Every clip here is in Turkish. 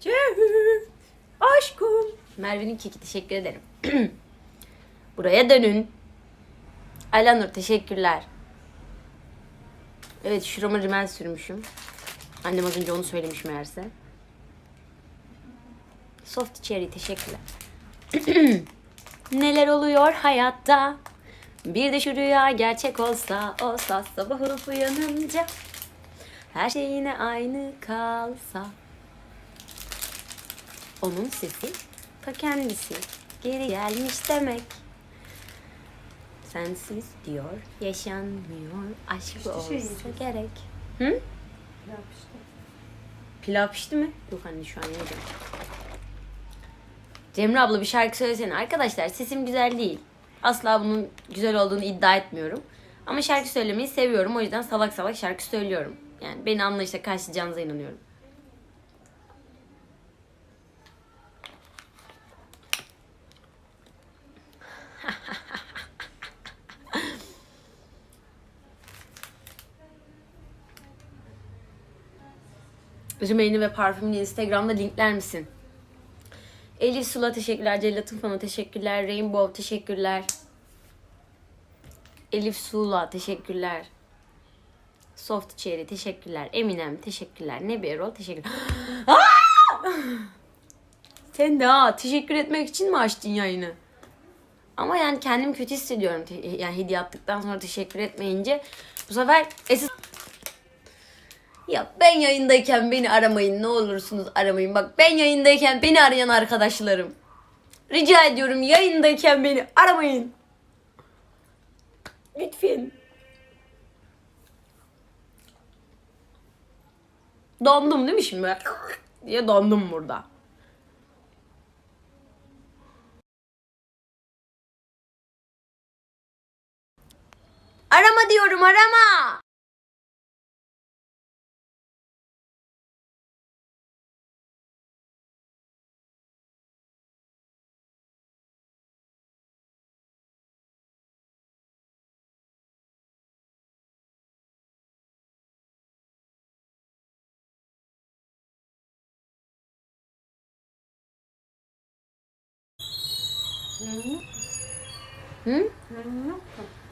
Cehü. Aşkım. Merve'nin keki teşekkür ederim. Buraya dönün. Alanur teşekkürler. Evet şurama rimel sürmüşüm. Annem az önce onu söylemiş meğerse. Soft cherry teşekkürler. Neler oluyor hayatta? Bir de şu rüya gerçek olsa, olsa sabah uyanınca her şey yine aynı kalsa. Onun sesi ta kendisi geri gelmiş demek. Sensiz diyor yaşanmıyor aşk şey olsa yiyeceğiz. gerek. Hı? Pilav işte. Pilav pişti mi? Yok anne şu an yemedim. Cemre abla bir şarkı söylesene. Arkadaşlar sesim güzel değil. Asla bunun güzel olduğunu iddia etmiyorum. Ama şarkı söylemeyi seviyorum. O yüzden salak salak şarkı söylüyorum. Yani beni anlayışla karşılayacağınıza inanıyorum. Rümeyni ve parfümünü Instagram'da linkler misin? Elif Sula teşekkürler. Celil Tufan'a teşekkürler. Rainbow teşekkürler. Elif Sula teşekkürler. Soft Cherry teşekkürler. Eminem teşekkürler. Nebi Erol teşekkürler. Aa! Sen de teşekkür etmek için mi açtın yayını? Ama yani kendimi kötü hissediyorum. Yani hediye attıktan sonra teşekkür etmeyince. Bu sefer esas ya ben yayındayken beni aramayın ne olursunuz aramayın. Bak ben yayındayken beni arayan arkadaşlarım. Rica ediyorum yayındayken beni aramayın. Lütfen. Dondum değil mi şimdi? Böyle diye dondum burada. Arama diyorum arama. Hı? Yok?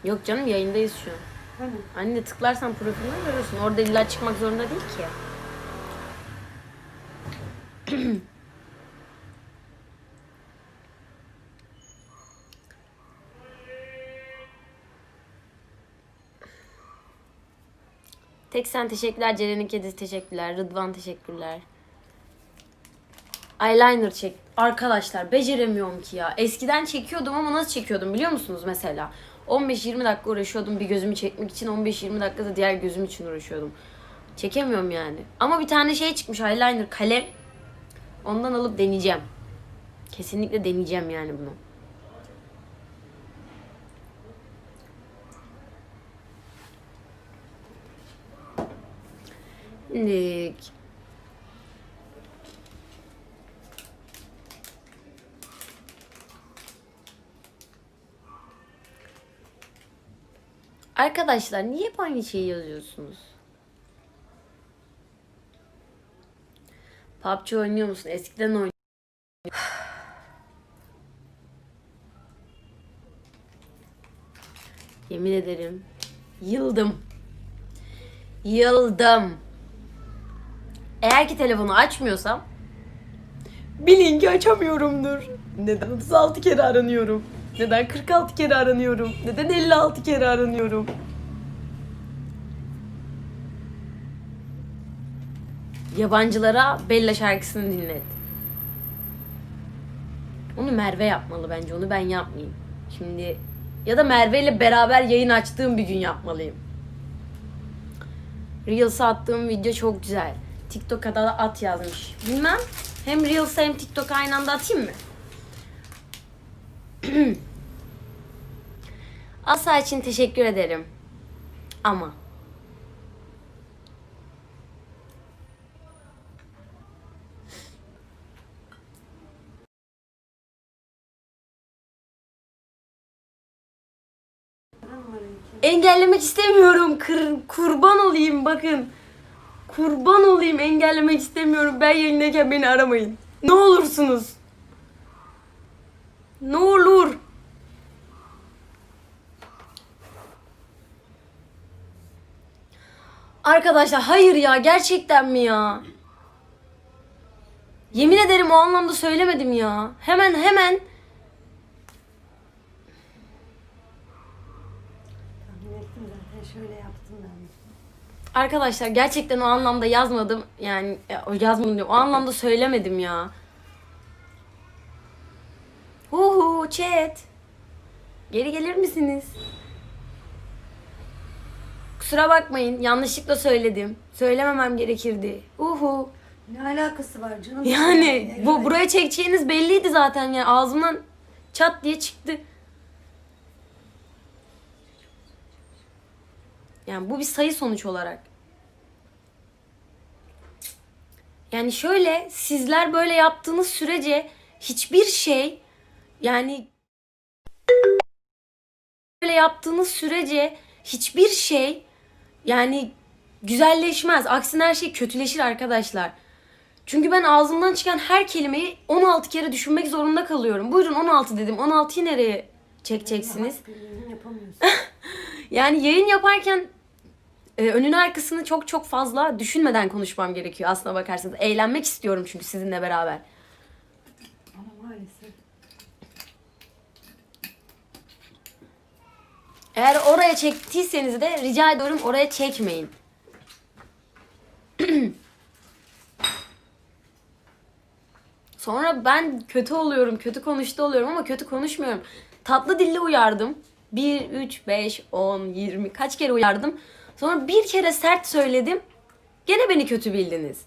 Yok canım yayındayız şu an. Hani? Anne tıklarsan profiline görürsün. Orada illa çıkmak zorunda değil ki. Tek sen teşekkürler. Ceren'in kedisi teşekkürler. Rıdvan teşekkürler. Eyeliner çek. Arkadaşlar beceremiyorum ki ya. Eskiden çekiyordum ama nasıl çekiyordum biliyor musunuz mesela? 15-20 dakika uğraşıyordum bir gözümü çekmek için. 15-20 dakika da diğer gözüm için uğraşıyordum. Çekemiyorum yani. Ama bir tane şey çıkmış eyeliner kalem. Ondan alıp deneyeceğim. Kesinlikle deneyeceğim yani bunu. Şimdi Arkadaşlar niye hep aynı şeyi yazıyorsunuz? PUBG oynuyor musun? Eskiden oynuyor. Yemin ederim. Yıldım. Yıldım. Eğer ki telefonu açmıyorsam bilin ki açamıyorumdur. Neden 36 kere aranıyorum? Neden 46 kere aranıyorum? Neden 56 kere aranıyorum? Yabancılara Bella şarkısını dinlet. Onu Merve yapmalı bence. Onu ben yapmayayım. Şimdi ya da Merve ile beraber yayın açtığım bir gün yapmalıyım. Reels'a attığım video çok güzel. TikTok'a da at yazmış. Bilmem. Hem Reels'a hem TikTok'a aynı anda atayım mı? Asa için teşekkür ederim. Ama engellemek istemiyorum. Kır, kurban olayım bakın. Kurban olayım engellemek istemiyorum. Ben yayındayken beni aramayın. Ne olursunuz. Ne olur. Arkadaşlar hayır ya gerçekten mi ya? Yemin ederim o anlamda söylemedim ya. Hemen hemen. Arkadaşlar gerçekten o anlamda yazmadım. Yani e, yazmadım diyorum. O anlamda söylemedim ya. Huhu chat. Geri gelir misiniz? Kusura bakmayın. Yanlışlıkla söyledim. Söylememem gerekirdi. Uhu. Ne alakası var canım? Yani bu Yani- buraya çekeceğiniz belliydi zaten ya. Ağzımdan çat diye çıktı. Yani bu bir sayı sonuç olarak. Yani şöyle sizler böyle yaptığınız sürece hiçbir şey yani böyle yaptığınız sürece hiçbir şey yani güzelleşmez. Aksine her şey kötüleşir arkadaşlar. Çünkü ben ağzımdan çıkan her kelimeyi 16 kere düşünmek zorunda kalıyorum. Buyurun 16 dedim. 16'yı nereye çekeceksiniz? Yani yayın yaparken e, önün arkasını çok çok fazla düşünmeden konuşmam gerekiyor aslına bakarsanız. Eğlenmek istiyorum çünkü sizinle beraber. Ama maalesef. Eğer oraya çektiyseniz de rica ediyorum oraya çekmeyin. Sonra ben kötü oluyorum, kötü konuştu oluyorum ama kötü konuşmuyorum. Tatlı dille uyardım. 1, 3, 5, 10, 20 kaç kere uyardım. Sonra bir kere sert söyledim. Gene beni kötü bildiniz.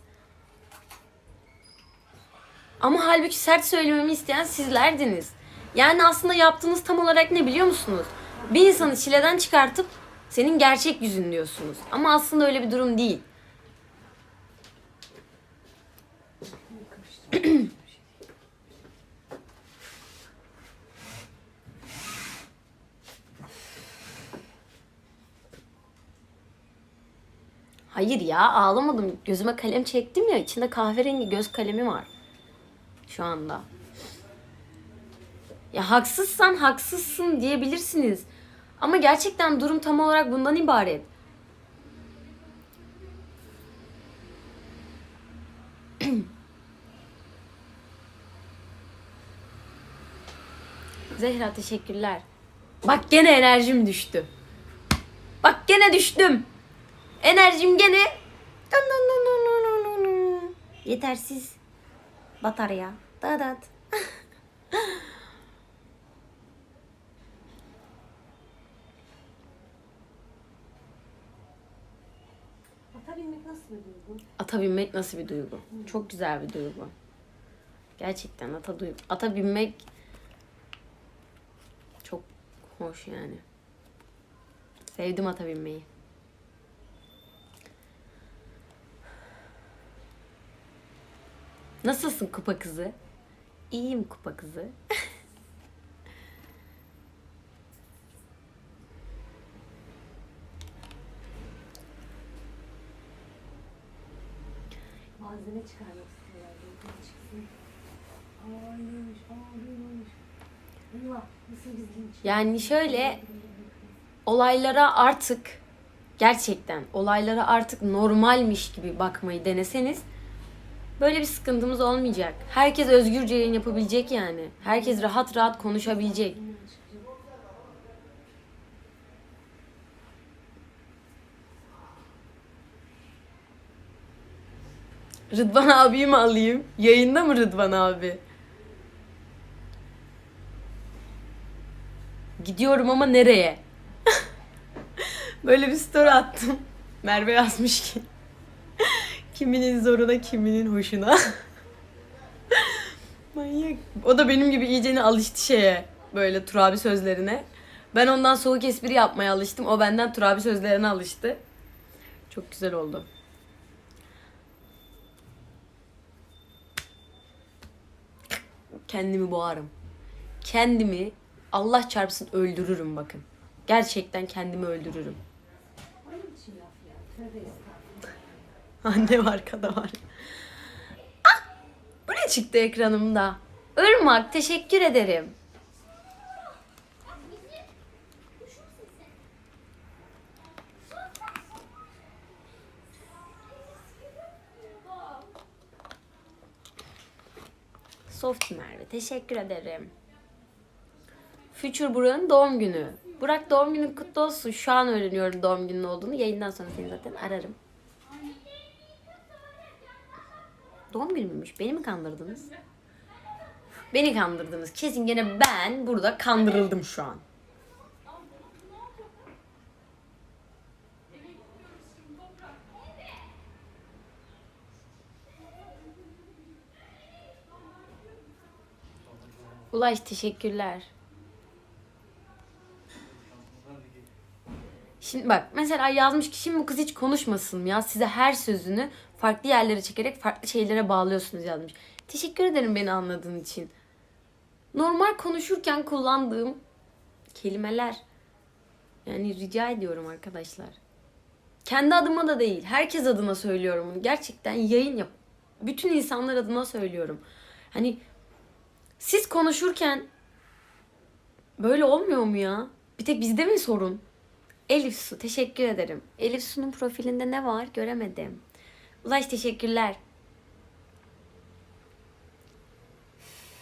Ama halbuki sert söylememi isteyen sizlerdiniz. Yani aslında yaptığınız tam olarak ne biliyor musunuz? Bir insanı çileden çıkartıp senin gerçek yüzün diyorsunuz. Ama aslında öyle bir durum değil. Hayır ya ağlamadım. Gözüme kalem çektim ya içinde kahverengi göz kalemi var. Şu anda. Ya haksızsan haksızsın diyebilirsiniz. Ama gerçekten durum tam olarak bundan ibaret. Zehra teşekkürler. Bak gene enerjim düştü. Bak gene düştüm. Enerjim gene yetersiz batarya. Dadat. Ata binmek nasıl bir duygu? Ata binmek nasıl bir duygu? Çok güzel bir duygu. Gerçekten ata duygu. Ata binmek çok hoş yani. Sevdim ata binmeyi. Nasılsın kupa kızı? İyiyim kupa kızı. Malzeme çıkarmak istiyorlar. Yukarı çıksın. Ağlıyormuş, ağlıyormuş. Eyvah, nasıl. Yani şöyle olaylara artık gerçekten olaylara artık normalmiş gibi bakmayı deneseniz böyle bir sıkıntımız olmayacak. Herkes özgürce yayın yapabilecek yani. Herkes rahat rahat konuşabilecek. Rıdvan abiyi mi alayım? Yayında mı Rıdvan abi? Gidiyorum ama nereye? Böyle bir story attım. Merve yazmış ki. kiminin zoruna kiminin hoşuna. Manyak. O da benim gibi iyicene alıştı şeye. Böyle Turabi sözlerine. Ben ondan soğuk espri yapmaya alıştım. O benden Turabi sözlerine alıştı. Çok güzel oldu. Kendimi boğarım. Kendimi Allah çarpsın öldürürüm bakın. Gerçekten kendimi öldürürüm. Annem arkada var. Ah! Bu ne çıktı ekranımda? Irmak teşekkür ederim. Soft Merve teşekkür ederim. Future Burak'ın doğum günü. Burak doğum günün kutlu olsun. Şu an öğreniyorum doğum günün olduğunu. Yayından sonra seni zaten ararım. Doğum günü müymüş? Beni mi kandırdınız? Beni kandırdınız. Kesin gene ben burada kandırıldım şu an. Ulaş teşekkürler. Şimdi bak mesela yazmış ki şimdi bu kız hiç konuşmasın ya. Size her sözünü farklı yerlere çekerek farklı şeylere bağlıyorsunuz yazmış. Teşekkür ederim beni anladığın için. Normal konuşurken kullandığım kelimeler. Yani rica ediyorum arkadaşlar. Kendi adıma da değil. Herkes adına söylüyorum bunu. Gerçekten yayın yap. Bütün insanlar adına söylüyorum. Hani siz konuşurken böyle olmuyor mu ya? Bir tek bizde mi sorun? Elif Su teşekkür ederim. Elif Su'nun profilinde ne var göremedim. Ulaş teşekkürler.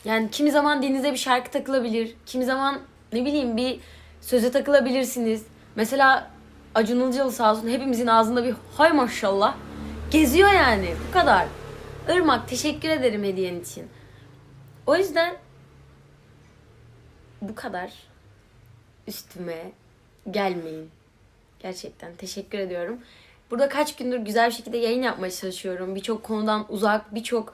Yani kimi zaman denize bir şarkı takılabilir. Kimi zaman ne bileyim bir söze takılabilirsiniz. Mesela Acun Ilıcalı sağ olsun hepimizin ağzında bir hay maşallah. Geziyor yani bu kadar. Irmak teşekkür ederim hediyen için. O yüzden bu kadar üstüme gelmeyin. Gerçekten teşekkür ediyorum. Burada kaç gündür güzel bir şekilde yayın yapmaya çalışıyorum. Birçok konudan uzak, birçok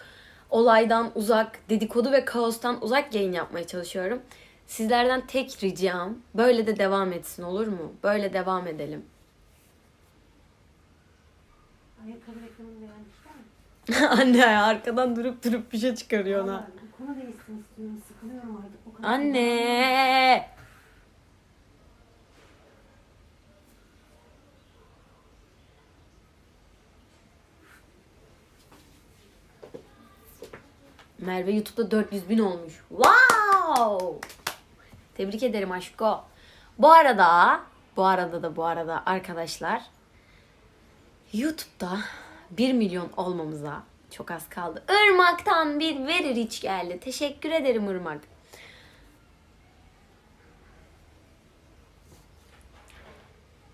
olaydan uzak, dedikodu ve kaostan uzak yayın yapmaya çalışıyorum. Sizlerden tek ricam böyle de devam etsin olur mu? Böyle devam edelim. Anne arkadan durup durup bir şey çıkarıyor ona. Konu değişsin istiyorum. Sıkılıyorum artık. O kadar Anne. Merve YouTube'da 400 bin olmuş. Wow! Tebrik ederim aşko. Bu arada, bu arada da bu arada arkadaşlar YouTube'da 1 milyon olmamıza çok az kaldı. Irmak'tan bir verir hiç geldi. Teşekkür ederim Irmak.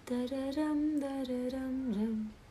Dararam dararam ram.